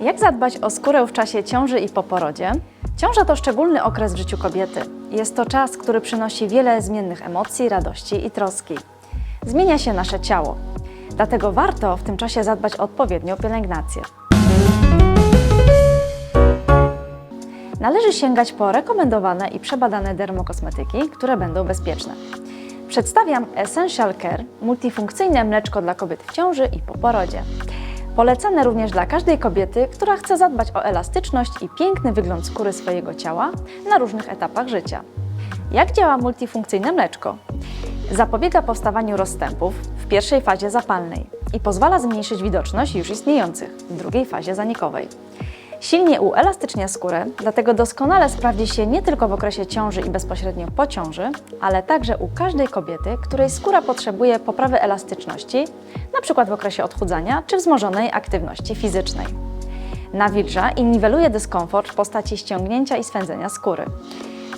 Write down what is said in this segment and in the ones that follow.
Jak zadbać o skórę w czasie ciąży i po porodzie? Ciąża to szczególny okres w życiu kobiety. Jest to czas, który przynosi wiele zmiennych emocji, radości i troski. Zmienia się nasze ciało. Dlatego warto w tym czasie zadbać o odpowiednią pielęgnację. Należy sięgać po rekomendowane i przebadane dermokosmetyki, które będą bezpieczne. Przedstawiam Essential Care, multifunkcyjne mleczko dla kobiet w ciąży i po porodzie. Polecane również dla każdej kobiety, która chce zadbać o elastyczność i piękny wygląd skóry swojego ciała na różnych etapach życia. Jak działa multifunkcyjne mleczko? Zapobiega powstawaniu rozstępów w pierwszej fazie zapalnej i pozwala zmniejszyć widoczność już istniejących w drugiej fazie zanikowej. Silnie uelastycznia skórę, dlatego doskonale sprawdzi się nie tylko w okresie ciąży i bezpośrednio po ciąży, ale także u każdej kobiety, której skóra potrzebuje poprawy elastyczności, np. w okresie odchudzania czy wzmożonej aktywności fizycznej. Nawilża i niweluje dyskomfort w postaci ściągnięcia i swędzenia skóry.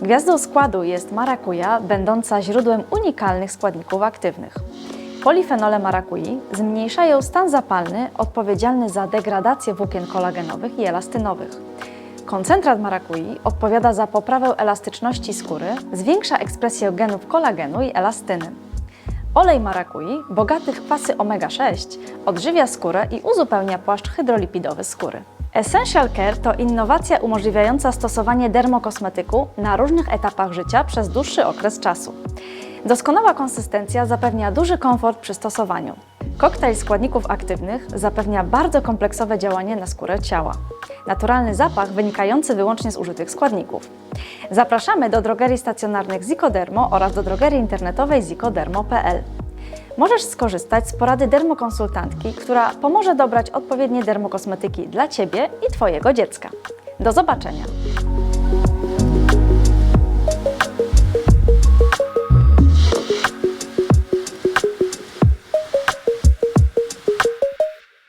Gwiazdą składu jest marakuja, będąca źródłem unikalnych składników aktywnych. Polifenole marakui zmniejszają stan zapalny odpowiedzialny za degradację włókien kolagenowych i elastynowych. Koncentrat marakui odpowiada za poprawę elastyczności skóry, zwiększa ekspresję genów kolagenu i elastyny. Olej marakui, bogaty w kwasy omega-6, odżywia skórę i uzupełnia płaszcz hydrolipidowy skóry. Essential Care to innowacja umożliwiająca stosowanie dermokosmetyku na różnych etapach życia przez dłuższy okres czasu. Doskonała konsystencja zapewnia duży komfort przy stosowaniu. Koktajl składników aktywnych zapewnia bardzo kompleksowe działanie na skórę ciała. Naturalny zapach wynikający wyłącznie z użytych składników. Zapraszamy do drogerii stacjonarnych Zikodermo oraz do drogerii internetowej zikodermo.pl. Możesz skorzystać z porady dermokonsultantki, która pomoże dobrać odpowiednie dermokosmetyki dla Ciebie i Twojego dziecka. Do zobaczenia!